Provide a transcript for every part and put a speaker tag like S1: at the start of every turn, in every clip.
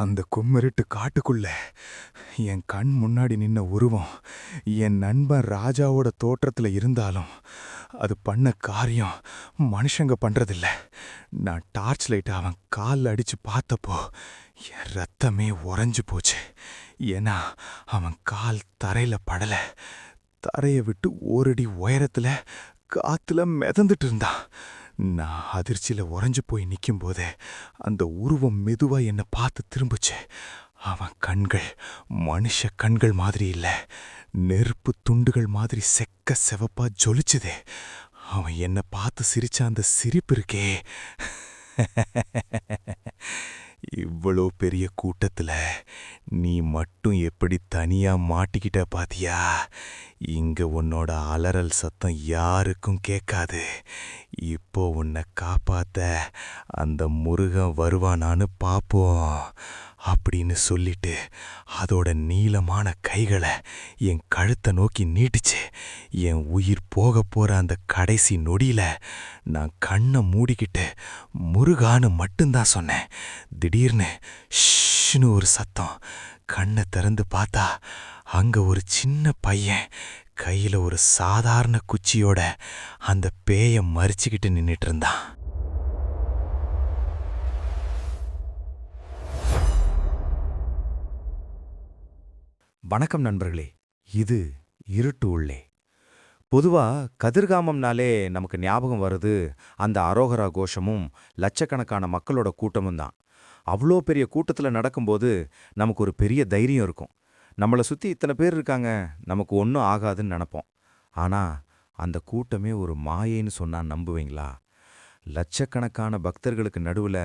S1: அந்த கும்மிருட்டு காட்டுக்குள்ள என் கண் முன்னாடி நின்ன உருவம் என் நண்பன் ராஜாவோட தோற்றத்தில் இருந்தாலும் அது பண்ண காரியம் மனுஷங்க பண்ணுறதில்ல நான் டார்ச் லைட்டை அவன் காலில் அடித்து பார்த்தப்போ என் ரத்தமே உறைஞ்சு போச்சு. ஏன்னா அவன் கால் தரையில் படலை. தரையை விட்டு ஓரடி உயரத்தில் காற்றுல மிதந்துட்டு இருந்தான். நான் அதிர்ச்சியில் உறைஞ்சு போய் நிக்கும்போதே அந்த உருவம் மெதுவாக என்னை பார்த்து திரும்புச்சு. அவன் கண்கள் மனுஷ கண்கள் மாதிரி இல்லை. நெருப்பு துண்டுகள் மாதிரி செக்க செவப்பா ஜொலிச்சுதே. அவன் என்னை பார்த்து சிரிச்ச அந்த சிரிப்பு இருக்கே. இவ்வளோ பெரிய கூட்டத்தில் நீ மட்டும் எப்படி தனியாக மாட்டிக்கிட்ட பாத்தியா? இங்கே உன்னோட அலறல் சத்தம் யாருக்கும் கேட்காது. இப்போ உன்னை காப்பாத்த அந்த முருகன் வருவானான்னு பார்ப்போம் அப்படின்னு சொல்லிட்டு அதோட நீளமான கைகளை என் கழுத்தை நோக்கி நீட்டுச்சு. என் உயிர் போக போற அந்த கடைசி நொடியில நான் கண்ணை மூடிக்கிட்டு முருகான்னு மட்டும்தான் சொன்னேன். திடீர்னு ஷ்னு ஒரு சத்தம். கண்ணை திறந்து பார்த்தா அங்க ஒரு சின்ன பையன் கையில ஒரு சாதாரண குச்சியோட அந்த பேயை மறிச்சுக்கிட்டு நின்றுட்டு இருந்தான்.
S2: வணக்கம் நண்பர்களே இது இருட்டு உள்ளே. பொதுவாக கதிர்காமம்னாலே நமக்கு ஞாபகம் வருது அந்த அரோகரா கோஷமும் லட்சக்கணக்கான மக்களோட கூட்டமும் தான். அவ்வளோ பெரிய கூட்டத்தில் நடக்கும்போது நமக்கு ஒரு பெரிய தைரியம் இருக்கும். நம்மளை சுற்றி இத்தனை பேர் இருக்காங்க நமக்கு ஒன்றும் ஆகாதுன்னு நினப்போம். ஆனா அந்த கூட்டமே ஒரு மாயைன்னு சொன்னால் நம்புவீங்களா? லட்சக்கணக்கான பக்தர்களுக்கு நடுவுல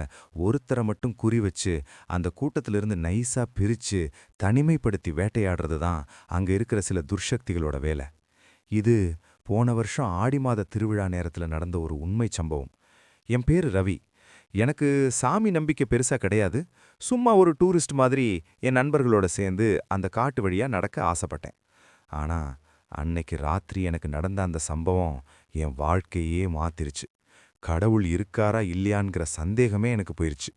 S2: ஒருத்தரை மட்டும் குறி வச்சு அந்த கூட்டத்திலிருந்து நைஸாக பிரிச்சு தனிமைப்படுத்தி வேட்டையாடுறது தான் அங்க இருக்கிற சில துர்சக்திகளோட வேலை. இது போன வருஷம் ஆடி மாத திருவிழா நேரத்துல நடந்த ஒரு உண்மை சம்பவம். என் பேரு ரவி. எனக்கு சாமி நம்பிக்கை பெருசா கிடையாது. சும்மா ஒரு டூரிஸ்ட் மாதிரி என் நண்பர்களோட சேர்ந்து அந்த காட்டு வழியா நடக்க ஆசைப்பட்டேன். ஆனா அன்னைக்கு ராத்திரி எனக்கு நடந்த அந்த சம்பவம் என் வாழ்க்கையே மாத்திருச்சு. கடவுள் இருக்காரா இல்லையான்கிற சந்தேகமே எனக்கு போயிருச்சு.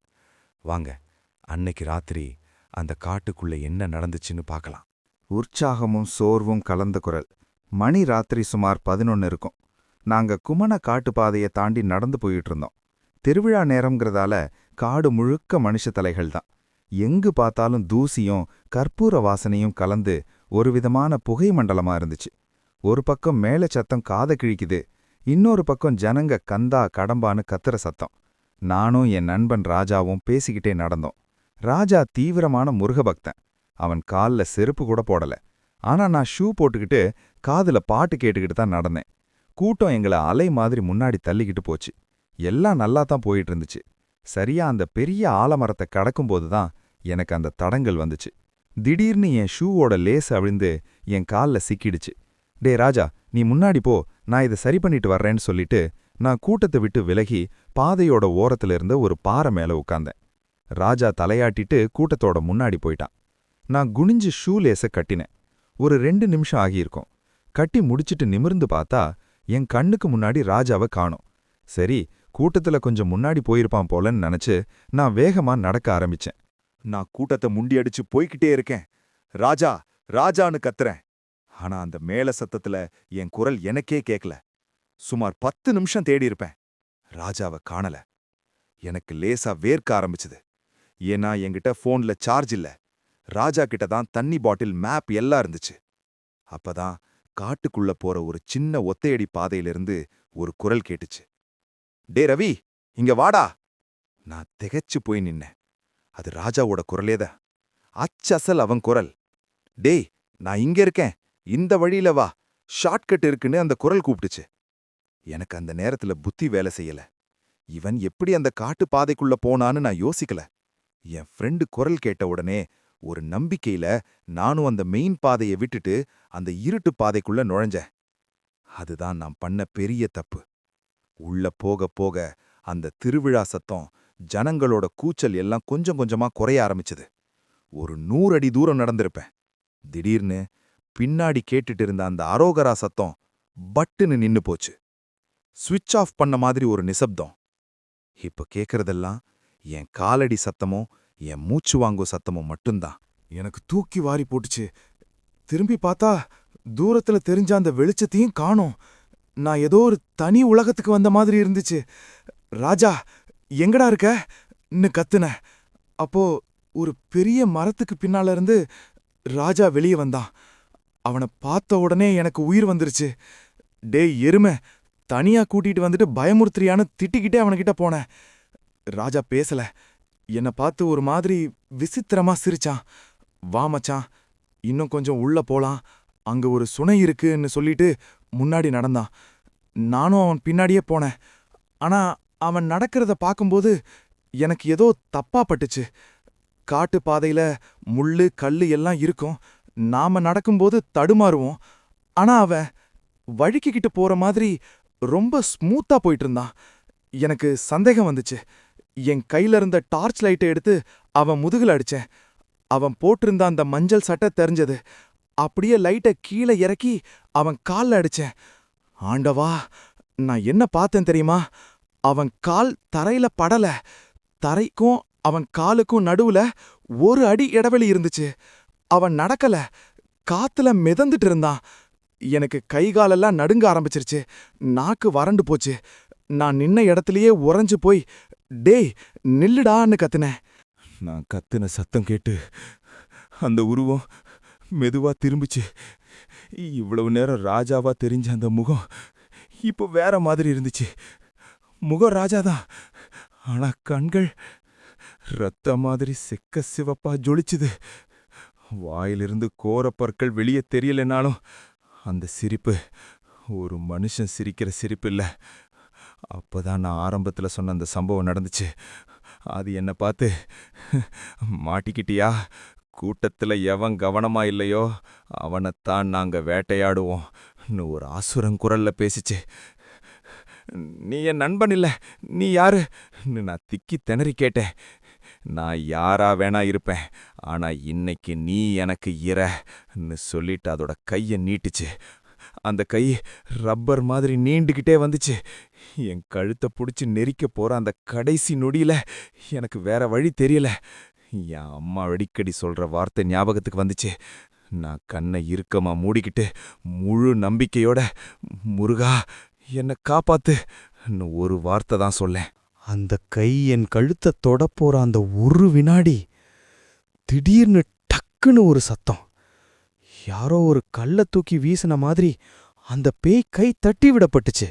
S2: வாங்க அன்னைக்கு ராத்திரி அந்த காட்டுக்குள்ள என்ன நடந்துச்சுன்னு பார்க்கலாம்.
S3: உற்சாகமும் சோர்வும் கலந்த குரல். மணி ராத்திரி சுமார் பதினொன்னு இருக்கும். நாங்க குமண காட்டுப்பாதைய தாண்டி நடந்து போயிட்டு இருந்தோம். திருவிழா நேரம்ங்கிறதால காடு முழுக்க மனுஷ தலைகள் தான். எங்கு பார்த்தாலும் தூசியும் கற்பூர வாசனையும் கலந்து ஒரு விதமான புகை மண்டலமா இருந்துச்சு. ஒரு பக்கம் மேல சத்தம் காதை கிழிக்குது இன்னொரு பக்கம் ஜனங்க கந்தா கடம்பான்னு கத்துற சத்தம். நானும் என் நண்பன் ராஜாவும் பேசிக்கிட்டே நடந்தோம். ராஜா தீவிரமான முருகபக்தன். அவன் கால்ல செருப்பு கூட போடல. ஆனா நான் ஷூ போட்டுக்கிட்டு காதுல பாட்டு கேட்டுக்கிட்டு தான் நடந்தேன். கூட்டம் எங்களை அலை மாதிரி முன்னாடி தள்ளிக்கிட்டு போச்சு. எல்லாம் நல்லா தான் போயிட்டு இருந்துச்சு சரியா அந்த பெரிய ஆலமரத்தை கடக்கும்போது தான் எனக்கு அந்த தடங்கள் வந்துச்சு. திடீர்னு என் ஷூவோட லேஸ் அவிழ்ந்து என் கால்ல சிக்கிடுச்சு. டே ராஜா நீ முன்னாடி போ நான் இதை சரி பண்ணிட்டு வர்றேன்னு சொல்லிட்டு நான் கூட்டத்தை விட்டு விலகி பாதையோட ஓரத்துல இருந்த ஒரு பாறை மேல உட்கார்ந்தேன் ராஜா தலையாட்டிட்டு கூட்டத்தோட முன்னாடி போயிட்டான். நான் குனிஞ்சு ஷூலேச கட்டினேன். ஒரு ரெண்டு நிமிஷம் ஆகியிருக்கும். கட்டி முடிச்சிட்டு நிமிர்ந்து பார்த்தா என் கண்ணுக்கு முன்னாடி ராஜாவை காணோம். சரி கூட்டத்துல கொஞ்சம் முன்னாடி போயிருப்பான் போலன்னு நினைச்சு நான் வேகமா நடக்க ஆரம்பிச்சேன். நான் கூட்டத்தை முண்டியடிச்சு போய்கிட்டே இருக்கேன். ராஜா ராஜான்னு கத்துறேன். ஆனா அந்த மேல சத்தத்துல என் குரல் எனக்கே கேக்கல. சுமார் பத்து நிமிஷம் தேடி இருப்பேன். ராஜாவை காணல. எனக்கு லேசா வேர்க்க ஆரம்பிச்சுது. ஏன்னா என்கிட்ட ஃபோன்ல சார்ஜ் இல்ல. ராஜா கிட்ட தான் தண்ணி பாட்டில் மேப் எல்லாம் இருந்துச்சு. அப்பதான் காட்டுக்குள்ள போற ஒரு சின்ன ஒத்தையடி பாதையிலிருந்து ஒரு குரல் கேட்டுச்சு. டே ரவி இங்க வாடா. நான் திகைச்சு போய் நின்னேன். அது ராஜாவோட குரலேதான் அச்சசல் அவன் குரல். டேய் நான் இங்க இருக்கேன். இந்த வழியில வா. ஷார்ட்கட் இருக்குன்னு அந்த குரல் கூப்பிட்டுச்சு. எனக்கு அந்த நேரத்துல புத்தி வேலை செய்யல. இவன் எப்படி அந்த காட்டு பாதைக்குள்ள போனான்னு நான் யோசிக்கல. என் ஃப்ரெண்டு குரல் கேட்ட உடனே ஒரு நம்பிக்கையில நானும் அந்த மெயின் பாதையை விட்டுட்டு அந்த இருட்டு பாதைக்குள்ள நுழைஞ்சேன். அதுதான் நான் பண்ண பெரிய தப்பு. உள்ள போக போக அந்த திருவிழா சத்தம் ஜனங்களோட கூச்சல் எல்லாம் கொஞ்சம் கொஞ்சமா குறைய ஆரம்பிச்சது. ஒரு நூறு அடி தூரம் நடந்திருப்பேன். திடீர்னு பின்னாடி கேட்டுட்டு இருந்த அந்த அரோகரா சத்தம் பட்டுன்னு நின்னு போச்சு. ஸ்விட்ச் ஆஃப் பண்ண மாதிரி ஒரு நிசப்தம். இப்ப கேக்குறதெல்லாம் என் காலடி சத்தமும்
S4: என் மூச்சு வாங்கும் சத்தமும் மட்டும்தான்.
S3: எனக்கு தூக்கி வாரி போட்டுச்சு. திரும்பி பார்த்தா தூரத்துல தெரிஞ்ச அந்த வெளிச்சத்தையும் காணும். நான் ஏதோ ஒரு தனி உலகத்துக்கு வந்த மாதிரி இருந்துச்சு. ராஜா எங்கடா இருக்க? கத்துன அப்போ ஒரு பெரிய மரத்துக்கு பின்னால இருந்து ராஜா வெளியே வந்தான். அவனை பார்த்த உடனே எனக்கு உயிர் வந்துருச்சு. டேய் எருமை தனியா கூட்டிட்டு வந்துட்டு பயமுறுத்துறியான்னு திட்டிக்கிட்டே அவன்கிட்ட போனேன். ராஜா பேசல. என்னை பார்த்து ஒரு மாதிரி விசித்திரமா சிரிச்சான். வா மச்சான் இன்னும் கொஞ்சம் உள்ள போலாம். அங்க ஒரு சுனை இருக்குன்னு சொல்லிட்டு முன்னாடி நடந்தான். நானும் அவன் பின்னாடியே போனேன். ஆனா அவன் நடக்கிறத பார்க்கும்போது எனக்கு ஏதோ தப்பா பட்டுச்சு. காட்டு பாதையில முள்ளு கல்லு எல்லாம் இருக்கும். நாம நடக்கும்போது தடுமாறுவோம். ஆனா அவன் வழுக்கிக்கிட்டு போற மாதிரி ரொம்ப ஸ்மூத்தா போயிட்டு இருந்தான் எனக்கு சந்தேகம் வந்துச்சு. என் கையில இருந்த டார்ச் லைட்டை எடுத்து அவன் முதுகுல அடிச்சேன். அவன் போட்டிருந்த அந்த மஞ்சள் சட்டை தெரிஞ்சது. அப்படியே லைட்டை கீழே இறக்கி அவன் கால்ல அடிச்சேன். ஆண்டவா நான் என்ன பார்த்தேன் தெரியுமா? அவன் கால் தரையில படல. தரைக்கும் அவன் காலுக்கும் நடுவுல ஒரு அடி இடைவெளி இருந்துச்சு. அவன் நடக்கல. காத்துல மிதந்துட்டு இருந்தான். எனக்கு கை காலெல்லாம் நடுங்க ஆரம்பிச்சிருச்சு. நாக்கு வறண்டு போச்சு. நான் நின்ன இடத்துலயே உறைஞ்சு போய் டேய் நில்லுடான்னு கத்துனேன். நான் கத்துன சத்தம் கேட்டு அந்த உருவம் மெதுவா திரும்பிச்சு. இவ்வளவு நேரம் ராஜாவா தெரிஞ்ச அந்த முகம் இப்போ வேற மாதிரி இருந்துச்சு. முகம் ராஜாதான் ஆனா கண்கள் ரத்த மாதிரி செக்க சிவப்பா ஜொலிச்சுது. வாயிலிருந்து கோரப்பற்கள் வெளியே தெரியலனாலும் அந்த சிரிப்பு ஒரு மனுஷன் சிரிக்கிற சிரிப்பு இல்லை. அப்போதான் நான் ஆரம்பத்தில் சொன்ன அந்த சம்பவம் நடந்துச்சு. அது என்னை பார்த்து மாட்டிக்கிட்டியா? கூட்டத்தில் எவன் கவனமா இல்லையோ அவனைத்தான் நாங்கள் வேட்டையாடுவோம். ஒரு ஆசுரம் குரலில் பேசிச்சு. நீ என் நண்பன் இல்லை நீ யாரு? நான் திக்கி திணறி கேட்டேன். நான் யாரா வேணா இருப்பேன் ஆனா இன்னைக்கு நீ எனக்கு இறன்னு சொல்லிட்டு அதோட கையை நீட்டுச்சு. அந்த கை ரப்பர் மாதிரி நீண்டுகிட்டே வந்துச்சு. என் கழுத்தை பிடிச்சி நெரிக்க போற அந்த கடைசி நொடியில எனக்கு வேற வழி தெரியல. என் அம்மா அடிக்கடி சொல்ற வார்த்தை ஞாபகத்துக்கு வந்துச்சு. நான் கண்ணை இறுக்கமா மூடிக்கிட்டு முழு நம்பிக்கையோட முருகா என்னை காப்பாத்துன்னு ஒரு வார்த்தை தான் சொல்லேன்.
S2: அந்த கை என் கழுத்தை தொடப்போற அந்த ஒரு வினாடி திடீர்னு டக்குன்னு ஒரு சத்தம். யாரோ ஒரு கல்லை தூக்கி வீசின மாதிரி அந்த பேய் கை தட்டி விடப்பட்டுச்சு.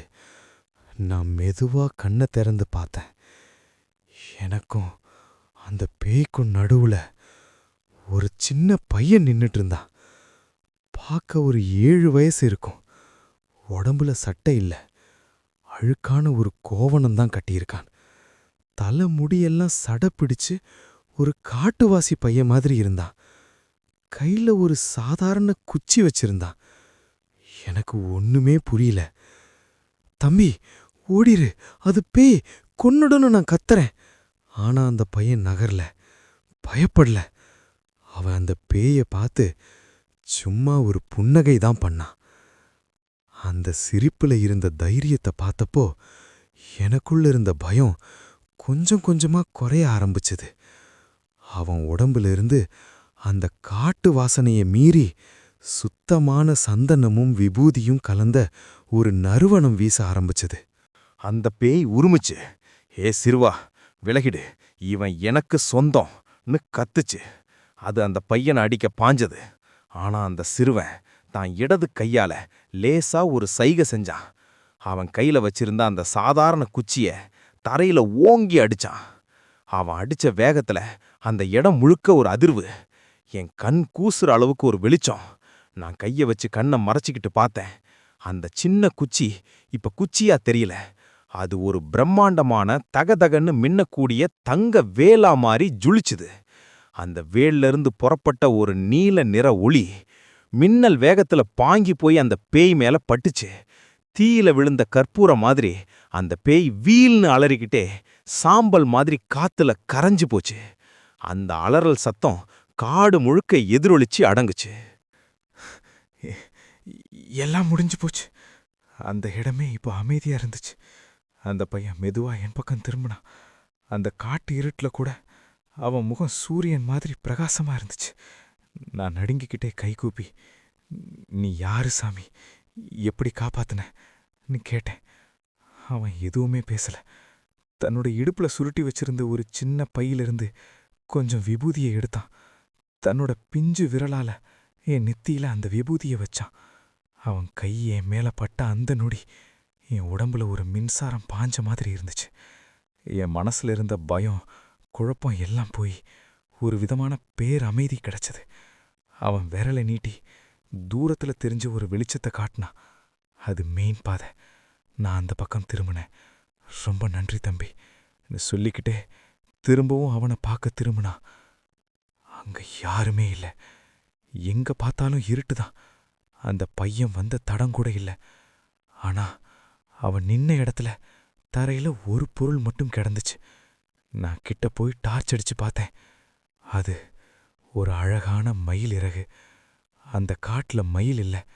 S2: நான் மெதுவா கண்ணை திறந்து பார்த்தேன். எனக்கும் அந்த பேய்க்கும் நடுவுல ஒரு சின்ன பையன் நின்னுட்டு இருந்தான். பார்க்க ஒரு ஏழு வயசு இருக்கும். உடம்புல சட்டை இல்லை. அழுக்கான ஒரு கோவணம்தான் கட்டியிருக்கான். தலை முடியெல்லாம் சட பிடிச்சு ஒரு காட்டுவாசி பையன் மாதிரி இருந்தான். கையில ஒரு சாதாரண குச்சி வச்சிருந்தான். எனக்கு ஒண்ணுமே புரியல. தம்பி ஓடிரு. அது பேய். கொன்னுடணும் நான் கத்துறேன். ஆனா அந்த பையன் நகரல. பயப்படல. அவன் அந்த பேய பார்த்து சும்மா ஒரு புன்னகை தான் பண்ணான். அந்த சிரிப்புல இருந்த தைரியத்தை பார்த்தப்போ எனக்குள்ள இருந்த பயம் கொஞ்சம் கொஞ்சமா குறைய ஆரம்பிச்சது. அவன் உடம்புல இருந்து அந்த காட்டு வாசனைய மீறி சுத்தமான சந்தனமும் விபூதியும் கலந்த ஒரு நறுவனம் வீச ஆரம்பிச்சது.
S3: அந்த பேய் உருமிச்சு ஏ சிறுவா விலகிடு. இவன் எனக்கு சொந்தம்னு கத்துச்சு. அது அந்த பையனை அடிக்க பாஞ்சது. ஆனா அந்த சிறுவன் தான் இடது கையால லேசா ஒரு சைகை செஞ்சான். அவன் கையில வச்சிருந்த அந்த சாதாரண குச்சியை தரையில ஓங்கி அடிச்சான். அவன் அடிச்ச வேகத்துல அந்த இடம் முழுக்க ஒரு அதிர்வு. என் கண் கூசுற அளவுக்கு ஒரு வெளிச்சம். நான் கைய வச்சு கண்ணை மறைச்சிக்கிட்டு பார்த்தேன். அந்த சின்ன குச்சி இப்ப குச்சியா தெரியல. அது ஒரு பிரம்மாண்டமான தகதகன்னு மின்னக்கூடிய தங்க வேலா மாதிரி ஜுளிச்சுது. அந்த வேல்ல இருந்து புறப்பட்ட ஒரு நீல நிற ஒளி மின்னல் வேகத்துல பாங்கி போய் அந்த பேய் மேல பட்டுச்சு. தீயில விழுந்த கற்பூரம் மாதிரி அந்த பேய் வீல்னு அலறிக்கிட்டே சாம்பல் மாதிரி காத்துல கரைஞ்சு போச்சு. அந்த அலறல் சத்தம் காடு முழுக்க எதிரொலிச்சு அடங்குச்சு. எல்லாம் முடிஞ்சு போச்சு. அந்த இடமே இப்போ அமைதியா இருந்துச்சு. அந்த பையன் மெதுவா என் பக்கம் திரும்பினான் அந்த காட்டு இருட்டில் கூட அவன் முகம் சூரியன் மாதிரி பிரகாசமா இருந்துச்சு. நான் நடுங்கிக்கிட்டே கைகூப்பி நீ யாரு சாமி? எப்படி காப்பாத்துனன்னு கேட்டேன். அவன் எதுவுமே பேசல. தன்னோட இடுப்புல சுருட்டி வச்சிருந்த ஒரு சின்ன பையிலிருந்து கொஞ்சம் விபூதியை எடுத்தான். தன்னோட பிஞ்சு விரலால என் நெத்தியில அந்த விபூதியை வச்சான். அவன் கை என் மேல பட்ட அந்த நொடி என் உடம்புல ஒரு மின்சாரம் பாஞ்ச மாதிரி இருந்துச்சு. என் மனசுல இருந்த பயம் குழப்பம் எல்லாம் போய் ஒரு விதமான பேர் அமைதி கிடைச்சது. அவன் விரலை நீட்டி தூரத்துல தெரிஞ்ச ஒரு வெளிச்சத்தை காட்டினான் அது மெயின் பாதை. நான் அந்த பக்கம் திரும்பினேன். ரொம்ப நன்றி தம்பி. சொல்லிக்கிட்டே திரும்பவும் அவனை பார்க்க திரும்பினா. அங்க யாருமே இல்லை. எங்க பார்த்தாலும் இருட்டுதான். அந்த பையன் வந்த தடம் கூட இல்லை. ஆனா அவன் நின்ன இடத்துல தரையில ஒரு பொருள் மட்டும் கிடந்துச்சு. நான் கிட்ட போய் டார்ச் அடிச்சு பார்த்தேன். அது ஒரு அழகான மயில் இறகு. அந்த காட்டுல மயில் இல்ல.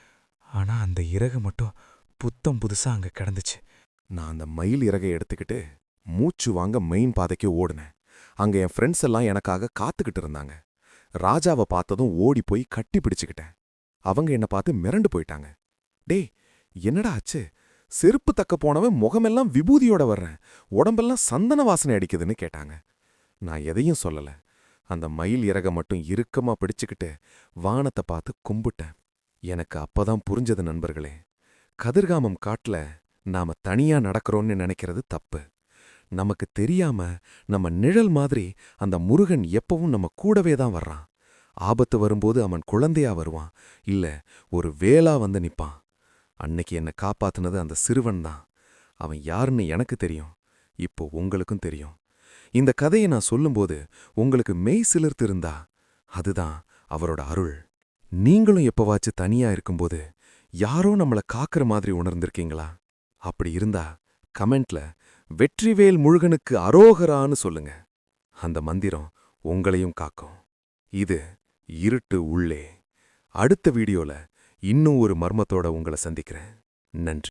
S3: ஆனா அந்த இறகு மட்டும் புத்தம் புதுசா அங்க கிடந்துச்சு.
S5: நான் அந்த மயில் இறகை எடுத்துக்கிட்டு மூச்சு வாங்க மெயின் பாதைக்கு ஓடினேன். அங்க என் ஃப்ரெண்ட்ஸ் எல்லாம் எனக்காக காத்துக்கிட்டு இருந்தாங்க. ராஜாவை பார்த்ததும் ஓடி போய் கட்டி பிடிச்சுக்கிட்டேன். அவங்க என்ன பார்த்து மிரண்டு போயிட்டாங்க. டேய் என்னடா ஆச்சு? செருப்பு தக்க போனவன் முகமெல்லாம் விபூதியோட வர்றேன். உடம்பெல்லாம் சந்தன வாசனை அடிக்குதுன்னு கேட்டாங்க. நான் எதையும் சொல்லலை. அந்த மயில் இறக மட்டும் இறுக்கமா பிடிச்சுக்கிட்டு வானத்தை பார்த்து கும்பிட்டேன். எனக்கு அப்பதான் புரிஞ்சது நண்பர்களே கதிர்காமம் காட்டுல நாம தனியா நடக்கிறோம்னு நினைக்கிறது தப்பு. நமக்கு தெரியாம நம்ம நிழல் மாதிரி அந்த முருகன் எப்பவும் நம்ம கூடவே தான் வர்றான். ஆபத்து வரும்போது அவன் குழந்தையா வருவான் இல்ல ஒரு வேலா வந்து நிப்பான். அன்னைக்கு என்ன காப்பாத்துனது அந்த சிறுவன் தான். அவன் யாருன்னு எனக்கு தெரியும் இப்போ உங்களுக்கும் தெரியும். இந்த கதையை நான் சொல்லும்போது உங்களுக்கு மெய் சிலிர்த்து இருந்தா அதுதான் அவரோட அருள். நீங்களும் எப்பவாச்சு தனியா இருக்கும்போது யாரோ நம்மள காக்கிற மாதிரி உணர்ந்திருக்கீங்களா? அப்படி இருந்தா கமெண்ட்ல வெற்றிவேல் முருகனுக்கு அரோகரான்னு சொல்லுங்க. அந்த மந்திரம் உங்களையும் காக்கும். இது இருட்டு உள்ளே. அடுத்த வீடியோல இன்னும் ஒரு மர்மத்தோட உங்களை சந்திக்கிறேன். நன்றி.